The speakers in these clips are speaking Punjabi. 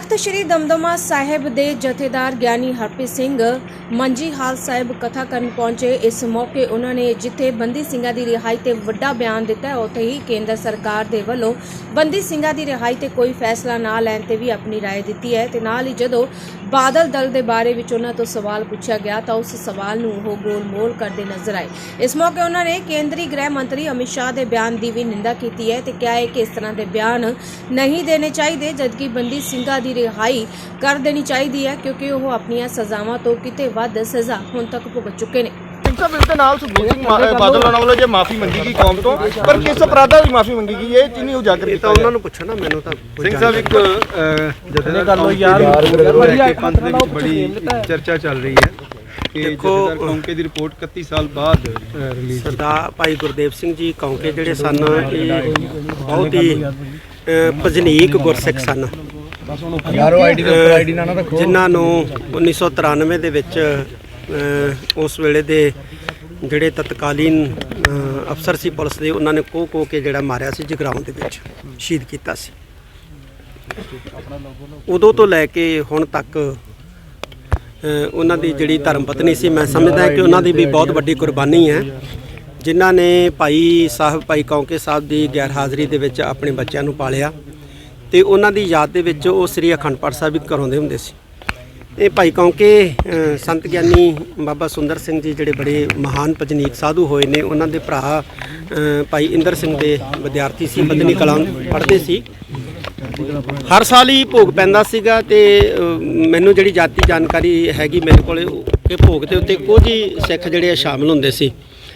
ਤਖਤ ਸ੍ਰੀ ਦਮਦਮਾ ਸਾਹਿਬ ਦੇ ਜਥੇਦਾਰ ਗਿਆਨੀ ਹਰਪ੍ਰੀਤ ਸਿੰਘ ਮੰਜੀ ਹਾਲ ਸਾਹਿਬ ਕਥਾ ਕਰਨ ਪਹੁੰਚੇ ਇਸ ਮੌਕੇ ਉਹਨਾਂ ਨੇ ਜਿੱਥੇ ਬੰਦੀ ਸਿੰਘਾਂ ਦੀ ਰਿਹਾਈ ਤੇ ਵੱਡਾ ਬਿਆਨ ਦਿੱਤਾ ਹੈ, ਉੱਥੇ ਹੀ ਕੇਂਦਰ ਸਰਕਾਰ ਦੇ ਵੱਲੋਂ ਬੰਦੀ ਸਿੰਘਾਂ ਦੀ ਰਿਹਾਈ ਤੇ ਕੋਈ ਫੈਸਲਾ ਨਾ ਲੈਣ ਤੇ ਵੀ ਆਪਣੀ رائے ਦਿੱਤੀ ਹੈ ਤੇ ਨਾਲ ਹੀ ਜਦੋਂ ਬਾਦਲ ਦਲ ਦੇ ਬਾਰੇ ਵਿੱਚ ਉਹਨਾਂ ਤੋਂ ਸਵਾਲ ਪੁੱਛਿਆ ਗਿਆ ਤਾਂ ਉਸ ਸਵਾਲ ਨੂੰ ਉਹ ਗੋਲ-ਮੋਲ ਕਰਦੇ ਨਜ਼ਰ ਆਏ ਇਸ ਮੌਕੇ ਉਹਨਾਂ ਨੇ ਕੇਂਦਰੀ ਗ੍ਰਹਿ ਮੰਤਰੀ ਅਮਿਤ ਸ਼ਾਹ ਦੇ ਬਿਆਨ ਦੀ ਵੀ ਨਿੰਦਾ ਕੀਤੀ ਹੈ ਤੇ ਕਿਹਾ ਹੈ ਕਿ ਇਸ ਤਰ੍ਹਾਂ ਦੇ ਬਿਆਨ ਨਹੀਂ ਦੇਣੇ ਚਾਹੀਦੇ ਜਦਕਿ ਬੰਦੀ ਸਿੰਘਾਂ ਦੀ ਰਿਹਾਈ ਕਰ ਦੇਣੀ ਚਾਹੀਦੀ ਹੈ ਕਿਉਂਕਿ ਉਹ ਆਪਣੀਆਂ ਸਜ਼ਾਵਾਂ ਤੋਂ ਕਿਤੇ ਵੱਧ ਸਜ਼ਾ ਹੁਣ ਤੱਕ ਭੁਗਤ ਚੁੱਕੇ ਨੇ। ਸਿੰਘ ਸਾਹਿਬ ਇਸ ਦੇ ਨਾਲ ਸੁਖਬੀਰ ਸਿੰਘ ਮਾ- ਬਾਦਲ ਹੋਣਾ ਵੱਲੋਂ ਜੇ ਮਾਫੀ ਮੰਗੀ ਗਈ ਕੌਮ ਤੋਂ ਪਰ ਕਿਸ ਅਪਰਾਧਾਂ ਦੀ ਮਾਫੀ ਮੰਗੀ ਗਈ ਇਹ ਚੀਨੀ ਉਜਾਗਰ ਇਹ ਕੀਤਾ ਤਾਂ ਗਿਆ। ਉਹਨਾਂ ਨੂੰ ਪੁੱਛੋ ਨਾ ਮੈਨੂੰ ਤਾਂ ਕੋਈ ਸਿੰਘ ਸਾਹਿਬ ਇੱਕ ਜਥੇਦਾਰ ਕਰ ਲਓ ਕੌਂਕੇ ਯਾਰ। ਦੀ ਰਿਪੋਰਟ ਲੈ ਕੇ ਪੰਥ ਦੇ ਵਿੱਚ ਬੜੀ ਚਰਚਾ ਚੱਲ ਰਹੀ ਹੈ ਕਿ ਦੇਖੋ, ਜਥੇਦਾਰ ਕੌਂਕੇ ਦੀ ਰਿਪੋਰਟ 31 ਸਾਲ ਬਾਅਦ ਰਿਲੀਜ਼ ਸਰਦਾਰ ਭਾਈ ਗੁਰਦੇਵ ਸਿੰਘ ਜੀ ਕੌਂਕੇ ਜਿਹੜੇ ਸਨ ਇਹ ਬਹੁਤ ਹੀ ਅ, ਭਜਨੀਕ ਗੁਰਸਿੱਖ ਸਨ। ਯਾਰੋ ਆਈਡੀ ਦੇ ਉੱਪਰ ਆਈਡੀ ਨਾ ਨਾ ਰੱਖੋ। ਜਿਨ੍ਹਾਂ ਨੂੰ 1993 ਦੇ ਵਿੱਚ ਉਸ ਵੇਲੇ ਦੇ ਜਿਹੜੇ ਤਤਕਾਲੀਨ ਅਫਸਰ ਸੀ ਪੁਲਿਸ ਦੇ ਉਹਨਾਂ ਨੇ ਕੋਹ ਕੋਹ ਕੇ ਜਿਹੜਾ ਮਾਰਿਆ ਸੀ ਜਗਰਾਉਂ ਦੇ ਵਿੱਚ ਸ਼ਹੀਦ ਕੀਤਾ ਸੀ। ਉਦੋਂ ਤੋਂ ਲੈ ਕੇ ਹੁਣ ਤੱਕ ਉਹਨਾਂ ਦੀ ਜਿਹੜੀ ਧਰਮ ਪਤਨੀ ਸੀ ਮੈਂ ਸਮਝਦਾ ਕਿ ਉਹਨਾਂ ਦੀ ਵੀ ਬਹੁਤ ਵੱਡੀ ਕੁਰਬਾਨੀ ਹੈ। ਜਿਨ੍ਹਾਂ ਨੇ ਭਾਈ ਸਾਹਿਬ ਭਾਈ ਕੌਂਕੇ ਸਾਹਿਬ ਦੀ ਗੈਰ ਹਾਜ਼ਰੀ ਦੇ ਵਿੱਚ ਆਪਣੇ ਬੱਚਿਆਂ ਨੂੰ ਪਾਲਿਆ। ਤੇ ਉਹਨਾਂ ਦੀ ਯਾਦ ਦੇ ਵਿੱਚ ਉਹ ਸ੍ਰੀ ਅਖੰਡ ਪਾਠ ਸਾਹਿਬ ਵੀ ਕਰਾਉਂਦੇ ਹੁੰਦੇ ਸੀ। ਇਹ ਭਾਈ ਕੌਂਕੇ ਸੰਤ ਗਿਆਨੀ ਬਾਬਾ ਸੁੰਦਰ ਸਿੰਘ ਜੀ ਜਿਹੜੇ ਬੜੇ ਮਹਾਨ ਭਜਨੀਕ ਸਾਧੂ ਹੋਏ ਨੇ, ਉਹਨਾਂ ਦੇ ਭਰਾ ਭਾਈ ਇੰਦਰ ਸਿੰਘ ਦੇ ਵਿਦਿਆਰਥੀ ਸੀ ਬਦਨੀ ਕਲਾਂ ਪੜ੍ਹਦੇ ਸੀ। ਹਰ ਸਾਲ ਹੀ ਭੋਗ ਪੈਂਦਾ ਸੀਗਾ ਤੇ ਮੈਨੂੰ ਜਿਹੜੀ ਜਾਤੀ ਜਾਣਕਾਰੀ ਹੈਗੀ ਮੇਰੇ ਕੋਲੇ, ਉਹ- ਕਿ ਭੋਗ ਦੇ ਉੱਤੇ ਕੁਝ ਹੀ ਸਿੱਖ ਜਿਹੜੇ ਆ ਸ਼ਾਮਲ ਹੁੰਦੇ ਸੀ।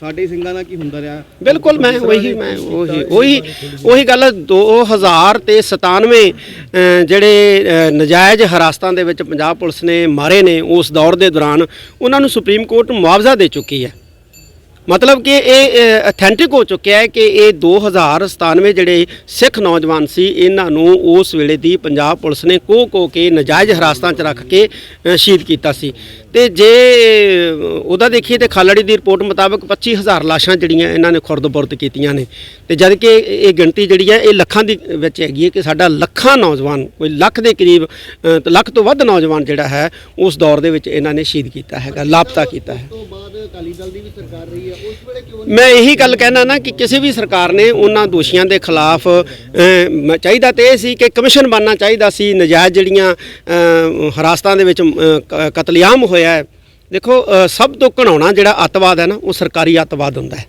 ਸਾਡੇ ਸਿੰਘਾਂ ਨਾਲ ਕੀ ਹੁੰਦਾ ਰਿਹਾ? ਬਿਲਕੁਲ ਮੈਂ ਉਹੀ ਮੈਂ ਉਹੀ ਉਹੀ ਉਹੀ ਗੱਲ 2000 ਤੇ 97 ਅ, ਜਿਹੜੇ ਅ, ਨਜਾਇਜ਼ ਹਰਾਸਤਾਂ ਦੇ ਵਿੱਚ ਪੰਜਾਬ ਪੁਲਿਸ ਨੇ ਮਾਰੇ ਨੇ ਉਸ ਦੌਰ ਦੇ ਦੌਰਾਨ ਉਹਨਾਂ ਨੂੰ ਸੁਪਰੀਮ ਕੋਰਟ ਮੁਆਵਜ਼ਾ ਦੇ ਚੁੱਕੀ ਹੈ। ਮਤਲਬ ਕਿ ਇਹ ਅਥੈਂਟਿਕ ਹੋ ਚੁੱਕਿਆ ਹੈ ਕਿ ਇਹ 2097 ਜਿਹੜੇ ਸਿੱਖ ਨੌਜਵਾਨ ਸੀ ਇਹਨਾਂ ਨੂੰ ਉਸ ਵੇਲੇ ਦੀ ਪੰਜਾਬ ਪੁਲਿਸ ਨੇ ਕੋਹ ਕੋ ਕੇ ਨਜਾਇਜ਼ ਹਰਾਸਤਾਂ 'ਚ ਰੱਖ ਕੇ ਸ਼ਹੀਦ ਕੀਤਾ ਸੀ। ਤੇ ਜੇ ਉਹਦਾ ਦੇਖੀਏ ਤੇ ਖਾਲੜੀ ਦੀ ਰਿਪੋਰਟ ਮੁਤਾਬਕ 25000 ਲਾਸ਼ਾਂ ਜਿਹੜੀਆਂ ਇਹਨਾਂ ਨੇ ਖੁਰਦ-ਬੁਰਦ ਕੀਤੀਆਂ ਨੇ। ਤੇ ਜਦ ਕਿ ਇਹ ਗਿਣਤੀ ਜਿਹੜੀ ਹੈ ਇਹ ਲੱਖਾਂ ਦੀ ਵਿੱਚ ਹੈਗੀ ਹੈ ਕਿ ਸਾਡਾ ਲੱਖਾਂ ਨੌਜਵਾਨ ਕੋਈ ਲੱਖ ਦੇ ਕਰੀਬ ਤੇ ਲੱਖ ਤੋਂ ਵੱਧ ਨੌਜਵਾਨ ਜਿਹੜਾ ਹੈ ਉਸ ਦੌਰ ਦੇ ਵਿੱਚ ਇਹਨਾਂ ਨੇ ਸ਼ਹੀਦ ਕੀਤਾ ਹੈਗਾ ਲਾਪਤਾ ਕੀਤਾ ਹੈ। ਮੈਂ ਇਹੀ ਗੱਲ ਕਹਿਣਾ ਨਾ ਕਿ ਕਿਸੇ ਵੀ ਸਰਕਾਰ ਨੇ ਉਹਨਾਂ ਦੋਸ਼ੀਆਂ ਦੇ ਖਿਲਾਫ ਚਾਹੀਦਾ ਤੇ ਇਹ ਸੀ ਕਿ ਕਮਿਸ਼ਨ ਬਣਨਾ ਚਾਹੀਦਾ ਸੀ। ਨਜਾਇਜ਼ ਜਿਹੜੀਆਂ ਹਰਾਸਤਾਂ ਦੇ ਵਿੱਚ ਕਤਲੇਆਮ ਹੋਇਆ ਹੈ। ਦੇਖੋ ਸਭ ਤੋਂ ਘਣਾਉਣਾ ਜਿਹੜਾ ਅੱਤਵਾਦ ਹੈ ਨਾ ਉਹ ਸਰਕਾਰੀ ਅੱਤਵਾਦ ਹੁੰਦਾ ਹੈ।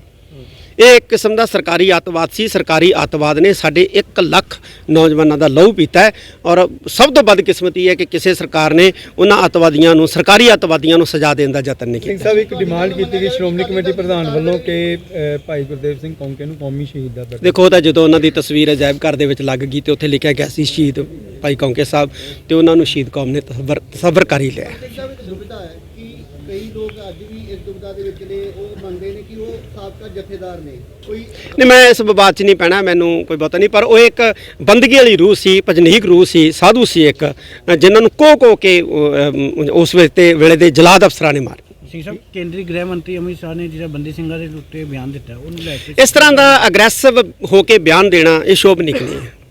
ਇਹ ਇੱਕ ਕਿਸਮ ਦਾ ਸਰਕਾਰੀ ਅੱਤਵਾਦ ਸੀ। ਸਰਕਾਰੀ ਅੱਤਵਾਦ ਨੇ ਸਾਡੇ 1 ਲੱਖ ਨੌਜਵਾਨਾਂ ਦਾ ਲਹੂ ਪੀਤਾ ਹੈ ਔਰ ਸਭ ਤੋਂ ਬਦਕਿਸਮਤੀ ਹੈ ਕਿ ਕਿਸੇ ਸਰਕਾਰ ਨੇ ਉਹਨਾਂ ਅੱਤਵਾਦੀਆਂ ਨੂੰ ਸਰਕਾਰੀ ਅੱਤਵਾਦੀਆਂ ਨੂੰ ਸਜ਼ਾ ਦੇਣ ਦਾ ਯਤਨ ਨਹੀਂ ਕੀਤਾ। ਸਾਹਿਬ ਇੱਕ ਡਿਮਾਂਡ ਕੀਤੀ ਗਈ ਸ਼੍ਰੋਮਣੀ ਕਮੇਟੀ ਪ੍ਰਧਾਨ ਵੱਲੋਂ ਕਿ ਭਾਈ ਗੁਰਦੇਵ ਸਿੰਘ ਕੌਂਕੇ ਨੂੰ ਕੌਮੀ ਸ਼ਹੀਦ ਦਾ ਦੇਖੋ ਤਾਂ ਜਦੋਂ ਉਹਨਾਂ ਦੀ ਤਸਵੀਰ ਅਜਾਇਬ ਘਰ ਦੇ ਵਿੱਚ ਲੱਗ ਗਈ ਤੇ ਉੱਥੇ ਲਿਖਿਆ ਗਿਆ ਸੀ ਸ਼ਹੀਦ ਭਾਈ ਕੌਂਕੇ ਸਾਹਿਬ ਤੇ ਉਹਨਾਂ ਨੂੰ ਸ਼ਹੀਦ ਕੌਮ ਨੇ ਤਸਵਰ ਤਸਵਰ ਕਰ ਹੀ ਲਿਆ। ਸਾਹਿਬ ਇੱਕ ਦੁਬਿਧਾ ਹੈ ਕਿ ਕਈ ਲੋਕ ਅੱਜ ਵੀ ਇਸ ਦੁਬਿਧਾ ਦੇ ਵਿੱਚ ਨੇ ਉਹ ਮੰਨਦੇ ਨੇ ਕਿ ਉਹ ਸਾਬਕਾ ਜਥੇਦਾਰ ਨੇ। ਕੋਈ ਨਹੀਂ ਮੈਂ ਇਸ ਵਿਵਾਦ 'ਚ ਨਹੀਂ ਪੈਣਾ ਮੈਨੂੰ ਕੋਈ ਪਤਾ ਨਹੀਂ ਪਰ ਉਹ ਇੱਕ ਬੰਦਗੀ ਵਾਲੀ ਰੂਹ ਸੀ ਭਜਨੀਕ ਰੂਹ ਸੀ ਸਾਧੂ ਸੀ ਇੱਕ ਜਿਨ੍ਹਾਂ ਨੂੰ ਕੋ ਕੋ ਕੇ ਉਸ ਵੇਲੇ ਤੇ ਵੇਲੇ ਦੇ ਜਲਾਦ ਅਫਸਰਾਂ ਨੇ ਮਾਰੇ। ਸਿੰਘ ਸਾਹਿਬ ਕੇਂਦਰੀ ਗ੍ਰਹਿ ਮੰਤਰੀ ਅਮਿਤ ਸ਼ਾਹ ਨੇ ਜਿਹੜਾ ਬੰਦੀ ਸਿੰਘਾਂ ਦੇ ਉੱਤੇ ਬਿਆਨ ਦਿੱਤਾ ਉਹਨੂੰ ਲੈ ਕੇ ਇਸ ਤਰ੍ਹਾਂ ਦਾ ਅਗਰੈਸਿਵ ਹੋ ਕੇ ਬਿਆਨ ਦੇਣਾ ਇਹ ਸ਼ੋਭ ਨਿਕਲੀ ਹੈ।